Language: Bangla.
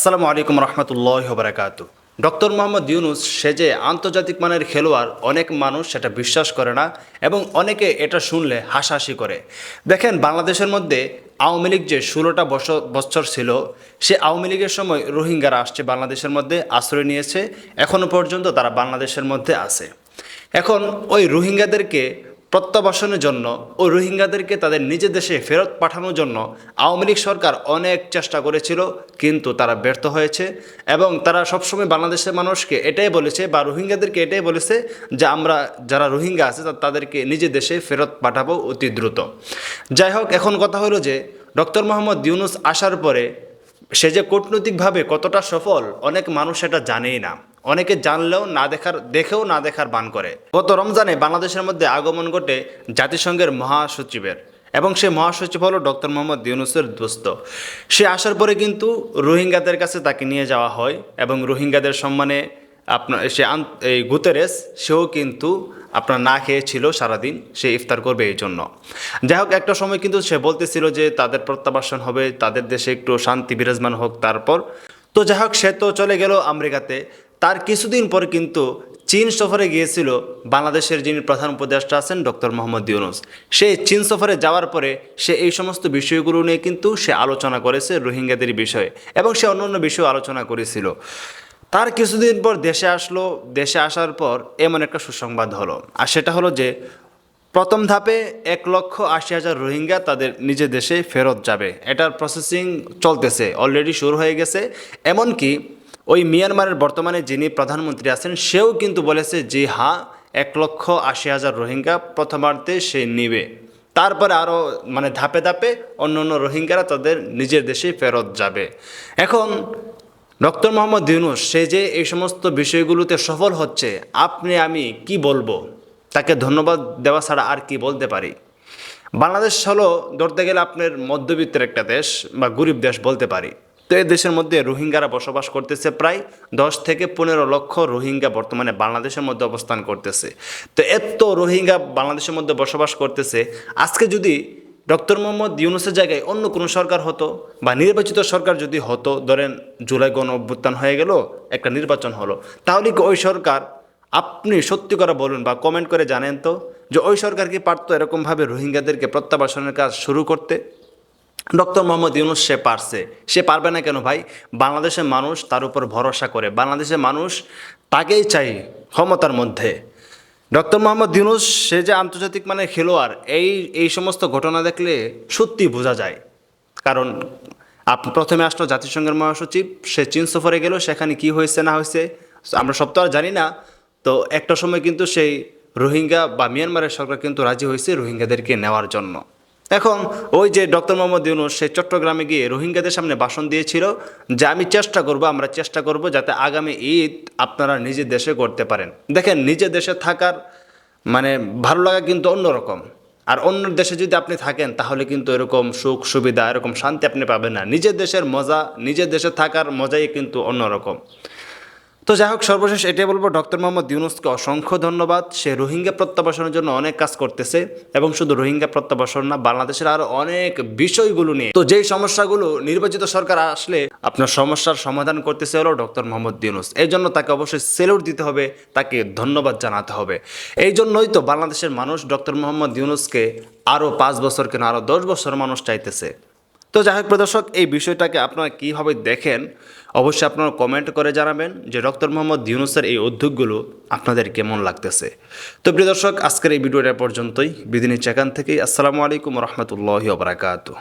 আসসালামু আলাইকুম রহমতুল্লাহ বারাকাত ডক্টর মোহাম্মদ ইউনুস সে যে আন্তর্জাতিক মানের খেলোয়াড়, অনেক মানুষ সেটা বিশ্বাস করে না এবং অনেকে এটা শুনলে হাসাহাসি করে। দেখেন, বাংলাদেশের মধ্যে আওয়ামী লীগ যে ষোলোটা বছর ছিল, সে আওয়ামী লীগের সময় রোহিঙ্গারা আসছে বাংলাদেশের মধ্যে, আশ্রয় নিয়েছে এখনও পর্যন্ত তারা বাংলাদেশের মধ্যে আছে। এখন ওই রোহিঙ্গাদেরকে প্রত্যাবাসনের জন্য ও রোহিঙ্গাদেরকে তাদের নিজের দেশে ফেরত পাঠানোর জন্য আওয়ামী লীগ সরকার অনেক চেষ্টা করেছিল, কিন্তু তারা ব্যর্থ হয়েছে এবং তারা সবসময় বাংলাদেশের মানুষকে এটাই বলেছে বা রোহিঙ্গাদেরকে এটাই বলেছে যে আমরা যারা রোহিঙ্গা আছে তাদেরকে নিজের দেশে ফেরত পাঠাবো অতি দ্রুত। যাই হোক, এখন কথা হলো যে ডক্টর মোহাম্মদ ইউনুস আসার পরে সে যে কূটনৈতিকভাবে কতটা সফল, অনেক মানুষ এটা জানেই না। অনেকে জানলেও না দেখার, দেখেও না দেখার বান করে। গত রমজানে বাংলাদেশের মধ্যে আগমন ঘটে জাতিসংঘের মহাসচিবের এবং সে মহাসচিব হলো ডক্টর মোহাম্মদ ইউনুসের দোস্ত। সে আসার পরে কিন্তু রোহিঙ্গাদের কাছে তাকে নিয়ে যাওয়া হয় এবং রোহিঙ্গাদের সম্মানে আপনার সে এই গুতেরেস, সেও কিন্তু আপনার না খেয়েছিল সারাদিন, সে ইফতার করবে এই জন্য। যাই হোক একটা সময় কিন্তু সে বলতেছিল যে তাদের প্রত্যাবাসন হবে, তাদের দেশে একটু শান্তি বিরাজমান হোক তারপর। তো যাই হোক সে তো চলে গেল আমেরিকাতে। তার কিছুদিন পর কিন্তু চীন সফরে গিয়েছিল বাংলাদেশের যিনি প্রধান উপদেষ্টা আছেন, ডক্টর মোহাম্মদ ইউনুস। সে চীন সফরে যাওয়ার পরে সে এই সমস্ত বিষয়গুলো নিয়ে কিন্তু সে আলোচনা করেছে রোহিঙ্গাদের বিষয়ে এবং সে অন্য অন্য বিষয়ে আলোচনা করেছিল। তার কিছুদিন পর দেশে আসলো, দেশে আসার পর এমন একটা সুসংবাদ হলো। আর সেটা হলো যে, প্রথম ধাপে এক লক্ষ আশি হাজার রোহিঙ্গা তাদের নিজের দেশে ফেরত যাবে। এটার প্রসেসিং চলতেছে অলরেডি শুরু হয়ে গেছে। এমনকি ওই মিয়ানমারের বর্তমানে যিনি প্রধানমন্ত্রী আছেন, সেও কিন্তু বলেছে যে হ্যাঁ এক লক্ষ আশি হাজার রোহিঙ্গা প্রথমার্ধে সে নিবে। তারপরে আরও মানে ধাপে ধাপে অন্য অন্য রোহিঙ্গারা তাদের নিজের দেশে ফেরত যাবে। এখন ডক্টর মোহাম্মদ ইউনুস, সে যে এই সমস্ত বিষয়গুলোতে সফল হচ্ছে, আপনি, আমি কি বলব? তাকে ধন্যবাদ দেওয়া ছাড়া আর কি বলতে পারি? বাংলাদেশ হলো, ধরতে গেলে আপনার মধ্যবিত্তের একটা দেশ বা গরিব দেশ বলতে পারি। তো এই দেশের মধ্যে রোহিঙ্গারা বসবাস করতেছে প্রায় দশ থেকে পনেরো লক্ষ রোহিঙ্গা বর্তমানে বাংলাদেশের মধ্যে অবস্থান করতেছে। তো এত রোহিঙ্গা বাংলাদেশের মধ্যে বসবাস করতেছে, আজকে যদি ডক্টর মোহাম্মদ ইউনুসের জায়গায় অন্য কোনো সরকার হতো বা নির্বাচিত সরকার যদি হতো, ধরেন জুলাই গণ অভ্যুত্থান হয়ে গেল, একটা নির্বাচন হলো। তাহলে কি ওই সরকার, আপনি সত্যি করে বলুন বা কমেন্ট করে জানেন তো, যে ওই সরকার কি পারতো এরকমভাবে রোহিঙ্গাদেরকে প্রত্যাবাসনের কাজ শুরু করতে? ডক্টর মোহাম্মদ ইউনুস সে পারছে। সে পারবে না কেন ভাই? বাংলাদেশের মানুষ তার উপর ভরসা করে। বাংলাদেশের মানুষ তাকেই চাই ক্ষমতার মধ্যে। ডক্টর মোহাম্মদ ইউনুস, সে যে আন্তর্জাতিক মানে খেলোয়াড়, এই এই সমস্ত ঘটনা দেখলে সত্যি বোঝা যায়। কারণ আপ, প্রথমে আসলো জাতিসংঘের মহাসচিব, সে চীন সফরে গেল, সেখানে কি হয়েছে, না হয়েছে, আমরা সব তো আর জানি না। তো একটা সময় কিন্তু সেই রোহিঙ্গা বা মিয়ানমারের সরকার কিন্তু রাজি হয়েছে রোহিঙ্গাদেরকে নেওয়ার জন্য। এখন ওই যে ডক্টর মোহাম্মদ ইউনুস, সে চট্টগ্রামে গিয়ে রোহিঙ্গাদের সামনে ভাষণ দিয়েছিল যে আমি চেষ্টা করব, আমরা চেষ্টা করব যাতে আগামী ঈদ আপনারা নিজের দেশে করতে পারেন। দেখেন, নিজের দেশে থাকার মানে ভালো লাগা কিন্তু অন্যরকম। আর অন্য দেশে যদি আপনি থাকেন, তাহলে কিন্তু এরকম সুখ, সুবিধা, এরকম শান্তি আপনি পাবেন না। নিজের দেশের মজা, নিজের দেশে থাকার মজাই কিন্তু অন্যরকম। তো যাই হোক, সর্বশেষ এটাই বলব, ডক্টর মোহাম্মদ ইউনুসকে অসংখ্য ধন্যবাদ। সে রোহিঙ্গা প্রত্যাবাসনের জন্য অনেক কাজ করতেছে এবং শুধু রোহিঙ্গা প্রত্যাবাসন না, বাংলাদেশের আরও অনেক বিষয়গুলো নিয়ে। তো যেই সমস্যাগুলো নির্বাচিত সরকার আসলে আপনার সমস্যার সমাধান করতেছে হলো ডক্টর মোহাম্মদ ইউনুস। এই জন্য তাকে অবশ্যই সেলুট দিতে হবে, তাকে ধন্যবাদ জানাতে হবে। এই জন্যই তো বাংলাদেশের মানুষ ডক্টর মোহাম্মদ ইউনুসকে আরও পাঁচ বছর কেন আরও দশ বছর মানুষ চাইতেছে। তো যাই হোক প্রদর্শক, এই বিষয়টাকে আপনারা কীভাবে দেখেন, অবশ্যই আপনারা কমেন্ট করে জানাবেন যে ডক্টর মোহাম্মদ ইউনুসের এই উদ্যোগগুলো আপনাদের কেমন লাগতেছে। তো প্রিয় দর্শক, আজকের এই ভিডিওটা পর্যন্তই। বিদিনী চাকান থেকে আসসালামু আলাইকুম রহমতুল্লাহ বারাকাতু